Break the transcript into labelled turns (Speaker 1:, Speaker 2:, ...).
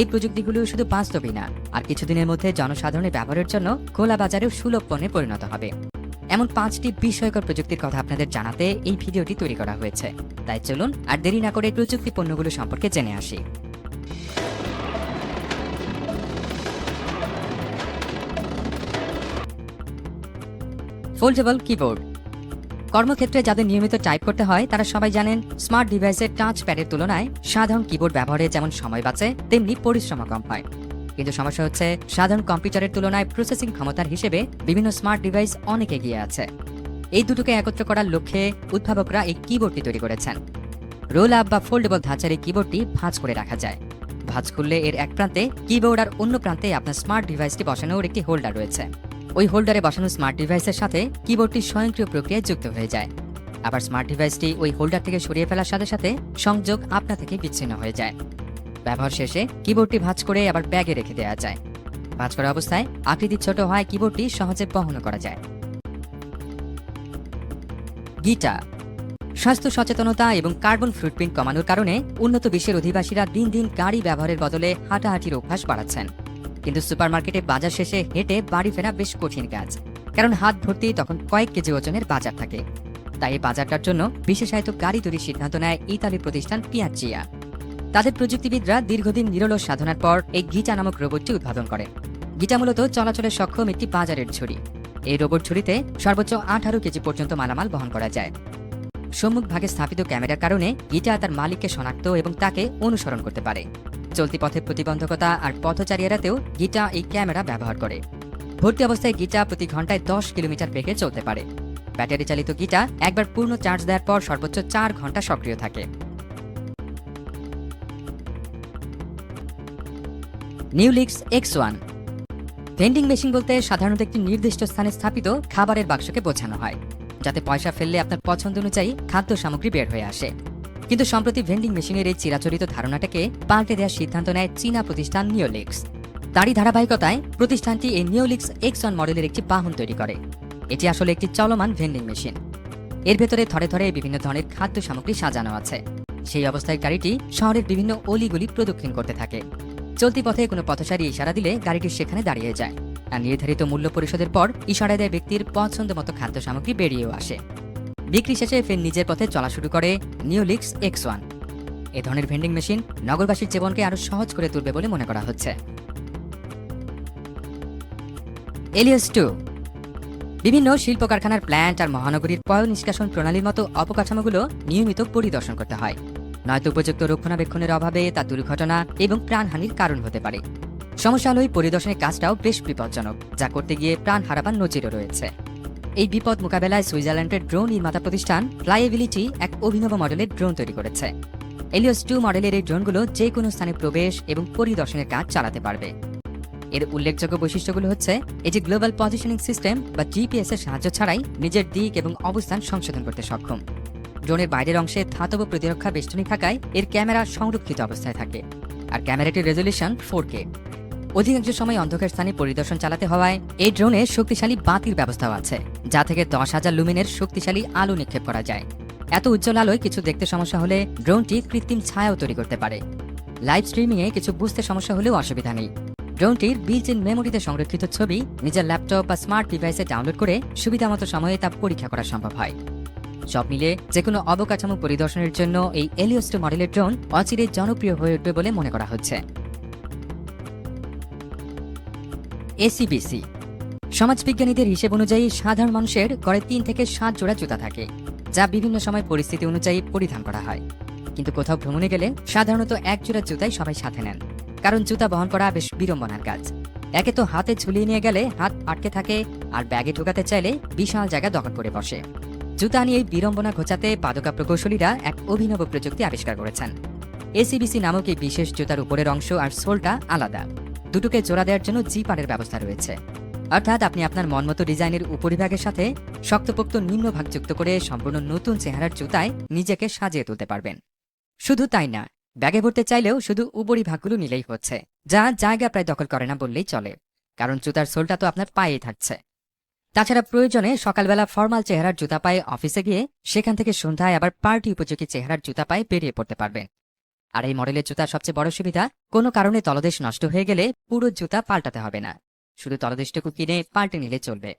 Speaker 1: এই প্রযুক্তিগুলো শুধু বাস্তবই না, আর কিছুদিনের মধ্যে জনসাধারণের ব্যবহারের জন্য খোলা বাজারেও সুলভ পণ্যে পরিণত হবে। এমন পাঁচটি বিস্ময়কর প্রযুক্তির কথা আপনাদের জানাতে এই ভিডিওটি তৈরি করা হয়েছে। তাই চলুন আর দেরি না করে প্রযুক্তি পণ্যগুলো সম্পর্কে জেনে আসি। ফোল্ডেবল কিবোর্ড কর্মক্ষেত্রে যাদের নিয়মিত টাইপ করতে হয়, তারা সবাই জানেন স্মার্ট ডিভাইসের টাচ প্যাডের তুলনায় সাধারণ কিবোর্ড ব্যবহারে যেমন সময় বাঁচে, তেমনি পরিশ্রম কম হয়। কিন্তু সমস্যা হচ্ছে, সাধারণ কম্পিউটারের তুলনায় প্রসেসিং ক্ষমতার হিসেবে বিভিন্ন স্মার্ট ডিভাইস অনেক এগিয়ে আছে। এই দুটোকে একত্র করার লক্ষ্যে উদ্ভাবকরা এই কিবোর্ডটি তৈরি করেছেন। রোল আপ বা ফোল্ডেবল ধাঁচার এই কিবোর্ডটি ভাঁজ করে রাখা যায়। ভাঁজ করলে এর এক প্রান্তে কিবোর্ড আর অন্য প্রান্তে আপনার স্মার্ট ডিভাইসটি বসানোর একটি হোল্ডার রয়েছে। ওই হোল্ডারে বসানো স্মার্ট ডিভাইসের সাথে কিবোর্ডটি স্বয়ংক্রিয় প্রক্রিয়ায় যুক্ত হয়ে যায়। আবার স্মার্ট ডিভাইসটি ওই হোল্ডার থেকে সরিয়ে ফেলার সাথে সাথে সংযোগ আপনা থেকে বিচ্ছিন্ন হয়ে যায়। ব্যবহার শেষে কিবোর্ডটি ভাঁজ করে আবার ব্যাগে রেখে দেওয়া যায়। ভাঁজ করা অবস্থায় আকৃতি ছোট হয় কিবোর্ডটি সহজে বহন করা যায়। গিটা স্বাস্থ্য সচেতনতা এবং কার্বন ফুটপ্রিন্ট কমানোর কারণে উন্নত বিশ্বের অধিবাসীরা দিন দিন গাড়ি ব্যবহারের বদলে হাঁটাহাঁটির অভ্যাস বাড়াচ্ছেন। কিন্তু সুপারমার্কেটে বাজার শেষে হেঁটে বাড়ি ফেরা বেশ কঠিন কাজ। কারণ হাত ভর্তি তখন কয়েক কেজি ওজনের বাজার থাকে। তাই এই বাজারটার জন্য বিশেষায়িত গাড়ি তৈরির সিদ্ধান্ত নেয় ইতালির প্রতিষ্ঠান পিয়াচিয়া তাদের প্রযুক্তিবিদরা দীর্ঘদিন নিরলস সাধনার পর এই গিটা নামক রোবটটি উদ্ভাবন করে। গিটা মূলত চলাচলের সক্ষম একটি বাজারের ছুরি। এই রোবট ছুরিতে সর্বোচ্চ আঠারো কেজি পর্যন্ত মালামাল বহন করা যায়। সম্মুখ ভাগে স্থাপিত ক্যামেরার কারণে গিটা তার মালিককে শনাক্ত এবং তাকে অনুসরণ করতে পারে। চলতি পথে প্রতিবন্ধকতা আর পথচারী গিটা এই ক্যামেরা ব্যবহার করে। ভর্তি অবস্থায় গিটা প্রতি ঘন্টায় দশ কিলোমিটার বেগে চলতে পারে। ব্যাটারি চালিত গিটা একবার পূর্ণ চার্জ দেওয়ার পর সর্বোচ্চ চার ঘণ্টা সক্রিয় থাকে। Newlix X one. Vending machine বলতে সাধারণত একটি নির্দিষ্ট স্থানে স্থাপিত খাবারের বাক্সকে বোঝানো হয়, যাতে পয়সা ফেললে আপনার পছন্দ অনুযায়ী খাদ্য সামগ্রী বের হয়ে আসে। কিন্তু সম্প্রতি ভেন্ডিং মেশিনের এই চিরাচরিত ধারণাটাকে পাল্টে দেওয়ার সিদ্ধান্ত নেয় চীনা প্রতিষ্ঠান নিওলিক্স। তারই ধারাবাহিকতায় প্রতিষ্ঠানটি এই নিওলিক্স এক্স ওয়ান মডেলের একটি বাহন তৈরি করে। এটি আসলে একটি চলমান ভেন্ডিং মেশিন। এর ভেতরে ধরে ধরে বিভিন্ন ধরনের খাদ্য সামগ্রী সাজানো আছে। সেই অবস্থায় গাড়িটি শহরের বিভিন্ন অলিগুলি প্রদক্ষিণ করতে থাকে। চলতি পথে কোনো পথচারী ইশারা দিলে গাড়িটি সেখানে দাঁড়িয়ে যায়। আর নির্ধারিত মূল্য পরিশোধের পর ইশারা দেয় ব্যক্তির পছন্দ মতো খাদ্য সামগ্রী বেরিয়েও আসে। বিক্রি শেষে ফের নিজের পথে চলা শুরু করে নিউলিক্স এক্স ওয়ান এ ধরনের ভেন্ডিং মেশিন নগরবাসীর জীবনকে আরও সহজ করে তুলবে বলে মনে করা হচ্ছে। এলিয়াস টু বিভিন্ন শিল্প কারখানার প্ল্যান্ট আর মহানগরীর পয় নিষ্কাশন প্রণালীর মতো অবকাঠামোগুলো নিয়মিত পরিদর্শন করতে হয়। নয়তো উপযুক্ত রক্ষণাবেক্ষণের অভাবে তা দুর্ঘটনা এবং প্রাণহানির কারণ হতে পারে। সমস্যা হলো পরিদর্শনের কাজটাও বেশ বিপজ্জনক, যা করতে গিয়ে প্রাণ হারাবার নজিরও রয়েছে। এই বিপদ মোকাবেলায় সুইজারল্যান্ডের ড্রোন নির্মাতা প্রতিষ্ঠান ফ্লাইএবিলিটি এক অভিনব মডেলের ড্রোন তৈরি করেছে। এলিয়স টু মডেলের এই ড্রোনগুলো যে কোনো স্থানে প্রবেশ এবং পরিদর্শনের কাজ চালাতে পারবে। এর উল্লেখযোগ্য বৈশিষ্ট্যগুলো হচ্ছে এটি গ্লোবাল পজিশনিং সিস্টেম বা জিপিএস এর সাহায্য ছাড়াই নিজের দিক এবং অবস্থান সংশোধন করতে সক্ষম। ড্রোনের বাইরের অংশে ধাতব প্রতিরক্ষা বেষ্টনী থাকায় এর ক্যামেরা সংরক্ষিত অবস্থায় থাকে। আর ক্যামেরাটির রেজলিউশন ফোর কে অধিকাংশ সময় অন্ধকার স্থানে পরিদর্শন চালাতে হওয়ায় এই ড্রোনে শক্তিশালী বাতির ব্যবস্থাও আছে, যা থেকে দশ হাজার লুমিনের শক্তিশালী আলো নিক্ষেপ করা যায়। এত উজ্জ্বল আলোয় কিছু দেখতে সমস্যা হলে ড্রোনটি কৃত্রিম ছায়াও তৈরি করতে পারে। লাইভ স্ট্রিমিং এ কিছু বুঝতে সমস্যা হলেও অসুবিধা নেই। ড্রোনটির বিল্ট ইন মেমোরিতে সংরক্ষিত ছবি, নিজের ল্যাপটপ বা স্মার্ট ডিভাইসে ডাউনলোড করে সুবিধামতো সময়ে তা পরীক্ষা করা সম্ভব হয়। সব মিলে যে কোনো অবকাঠামো পরিদর্শনের জন্য এই এলিওস্টো মডেলের ড্রোন অচিরে জনপ্রিয় হয়ে উঠবে বলে মনে করা হচ্ছে। এসিবিসি। সমাজবিজ্ঞানীদের হিসেব অনুযায়ী সাধারণ মানুষের গড়ে তিন থেকে সাত জোড়া জুতা থাকে, যা বিভিন্ন সময় পরিস্থিতি অনুযায়ী পরিধান করা হয়। কিন্তু কোথাও ভ্রমণে গেলে সাধারণত এক জোড়া জুতাই সবাই সাথে নেন, কারণ জুতা বহন করা বেশ বিড়ম্বনার কাজ। একে তো হাতে ঝুলিয়ে নিয়ে গেলে হাত আটকে থাকে আর ব্যাগে ঢোকাতে চাইলে বিশাল জায়গা দখল করে বসে। জুতা নিয়ে এই বিড়ম্বনা ঘোচাতে পাদকা প্রকৌশলীরা এক অভিনব প্রযুক্তি আবিষ্কার করেছেন। এসিবিসি নামক এই বিশেষ জুতার উপরের অংশ আর সোলটা আলাদা। দুটোকে জোড়া দেওয়ার জন্য জিপারের ব্যবস্থা রয়েছে। অর্থাৎ আপনি আপনার মনমতো ডিজাইনের উপরিভাগের সাথে শক্তপোক্ত নিম্নভাগ যুক্ত করে সম্পূর্ণ নতুন চেহারার জুতায় নিজেকে সাজিয়ে তুলতে পারবেন। শুধু তাই না, ব্যাগে ভরতে চাইলেও শুধু উপরিভাগগুলো নিলেই হচ্ছে, যা জায়গা প্রায় দখল করে না বললেই চলে, কারণ জুতার সোলটা তো আপনার পায়েই থাকছে। তাছাড়া প্রয়োজনে সকালবেলা ফর্মাল চেহারার জুতা পায়ে অফিসে গিয়ে সেখান থেকে সন্ধ্যায় আবার পার্টি উপযোগী চেহারার জুতা পায়ে বেরিয়ে পড়তে পারবেন। আর এই মডেলের জুতার সবচেয়ে বড় সুবিধা, কোনো কারণে তলদেশ নষ্ট হয়ে গেলে পুরো জুতা পাল্টাতে হবে না। শুধু তলদেশটুকু কিনে পাল্টে নিলে চলবে।